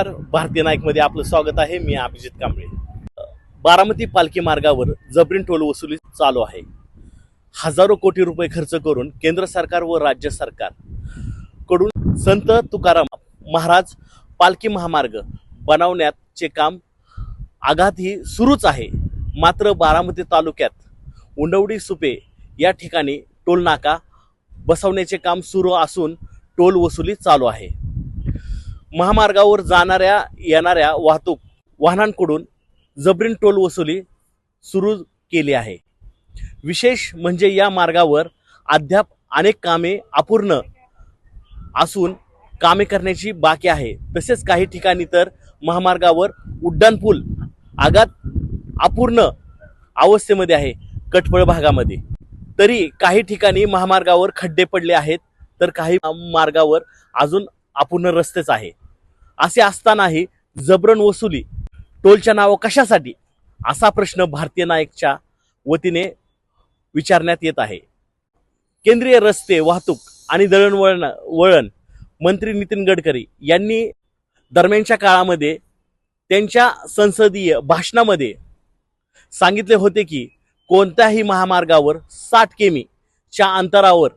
भारतीय नाईकमध्ये आपलं स्वागत आहे. मी अभिजित कांबळे. बारामती पालखी मार्गावर जबरीन टोल वसुली चालू आहे. हजारो कोटी रुपये खर्च करून केंद्र सरकार व राज्य सरकारकडून संत तुकाराम महाराज पालखी महामार्ग बनवण्याचे काम आघात ही सुरूच आहे. मात्र बारामती तालुक्यात उंडवडी सुपे या ठिकाणी टोल नाका बसवण्याचे काम सुरू असून टोल वसुली चालू आहे. महामार्गावर जाणाऱ्या येणाऱ्या वाहतूक वाहनांकडून जबरीन टोल वसुली सुरू केली आहे. विशेष म्हणजे या मार्गावर अद्याप अनेक कामे अपूर्ण असून कामे करण्याची बाकी आहे. तसेच काही ठिकाणी तर महामार्गावर उड्डाणपूल आगात अपूर्ण अवस्थेमध्ये आहे कटपळ भागामध्ये. तरी काही ठिकाणी महामार्गावर खड्डे पडले आहेत तर काही मार्गावर अजून अपूर्ण रस्तेच आहे. असे असतानाही जबरन वसुली. टोलच्या नावं कशासाठी? असा प्रश्न भारतीय नायकच्या वतीने विचारण्यात येत आहे. केंद्रीय रस्ते वाहतूक आणि दळणवळण वळण मंत्री नितीन गडकरी यांनी दरम्यानच्या काळामध्ये त्यांच्या संसदीय भाषणामध्ये सांगितले होते की कोणत्याही महामार्गावर साठ किमीच्या अंतरावर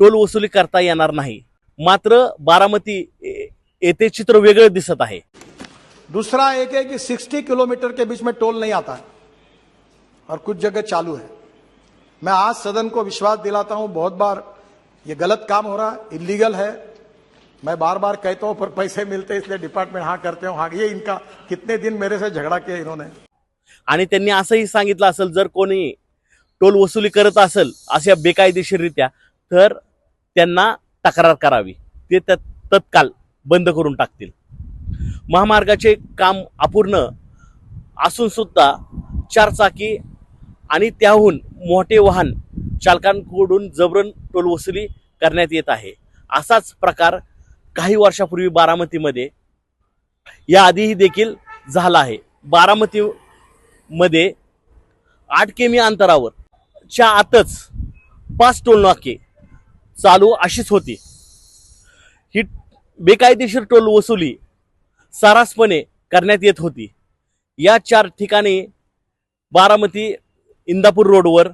टोल वसुली करता येणार नाही. मात्र बारामती येथे चित्र वेगळं दिसत आहे. दूसरा एक है कि 60 किलोमीटर के बीच में टोल नहीं आता है और कुछ जगह चालू है। मैं आज सदन को विश्वास दिलाता हूँ बहुत बार ये गलत काम हो रहा है इलीगल है। मैं बार बार कहता हूँ पर पैसे मिलते हैं इसलिए डिपार्टमेंट हाँ करते हो हाँ ये इनका कितने दिन मेरे से झगड़ा किया इन्होंने। आणि त्यांनी असंही सांगितलं असेल जर कोणी टोल वसुली करत असेल अशा बेकायदेशीररित्या तर त्यांना तक्रार करावी. ते तत्काल बंद करून टाकतील. महामार्गाचे काम अपूर्ण असून सुद्धा चारचाकी आणि त्याहून मोठे वाहन चालकांकडून जबरन टोल वसुली करण्यात येत आहे. असाच प्रकार काही वर्षापूर्वी बारामतीमध्ये याआधीही देखील झाला आहे. बारामतीमध्ये आठ किमी अंतरावर च्या आतच पाच टोलनाके चालू अशीच होती. ही बेकायदेशीर टोल वसुली सारासपणे करण्यात येत होती. या चार ठिकाणी बारामती इंदापूर रोडवर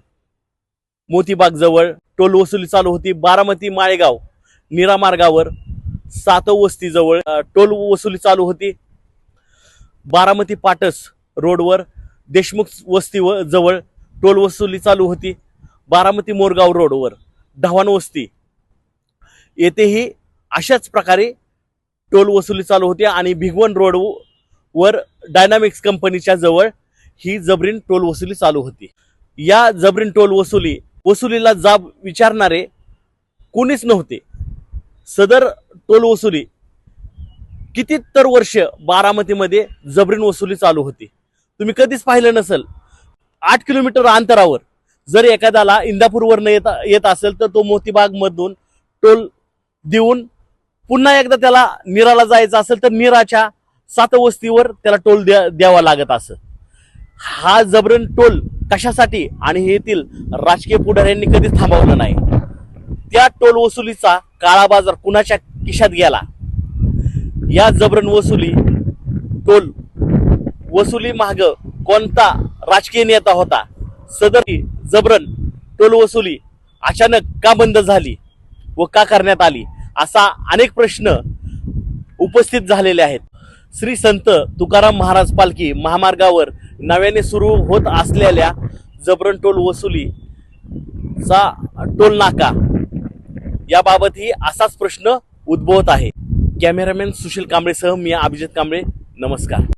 मोतीबागजवळ टोल वसुली चालू होती. बारामती माळेगाव निरामार्गावर मार्गावर सातव वस्तीजवळ टोल वसुली चालू होती. बारामती पाटस रोडवर देशमुख वस्ती व- जवळ टोल वसुली चालू होती. बारामती मोरगाव रोडवर ढवाण वस्ती. येथेही अशाच प्रकारे टोल वसुली चालू होती आणि भिगवण रोड वर डायनामिक्स कंपनीच्या जवळ ही जबरीन टोल वसुली चालू होती. या जबरीन टोल वसुली वसुलीला जाब विचारणारे कोणीच नव्हते. सदर टोल वसुली कितीतर वर्ष बारामतीमध्ये जबरीन वसुली चालू होती. तुम्ही कधीच पाहिलं नसेल. आठ किलोमीटर अंतरावर जर एखाद्याला इंदापूरवरनं येत येत असेल तर तो मोतीबागमधून टोल देऊन पुन्हा एकदा त्याला मीराला जायचं असेल तर मीराच्या सातवस्तीवर त्याला टोल द्या द्यावा लागत असं. हा जबरन टोल कशासाठी आणि येथील राजकीय पुढाऱ्यांनी कधीच थांबवलं नाही. त्या टोल वसुलीचा काळा बाजार कुणाच्या किशात गेला? या जबरन वसुली टोल वसुली माग कोणता राजकीय नेता होता? सदर जबरन टोल वसुली अचानक का बंद झाली व का करण्यात आली? असा अनेक प्रश्न उपस्थित झालेले आहेत. श्री संत तुकाराम महाराज पालखी महामार्गावर नव्याने सुरू होत असलेल्या जबरन टोल वसुलीचा टोल नाका याबाबतही असाच प्रश्न उद्भवत आहे. कॅमेरामॅन सुशील कांबळेसह मी अभिजित कांबळे. नमस्कार.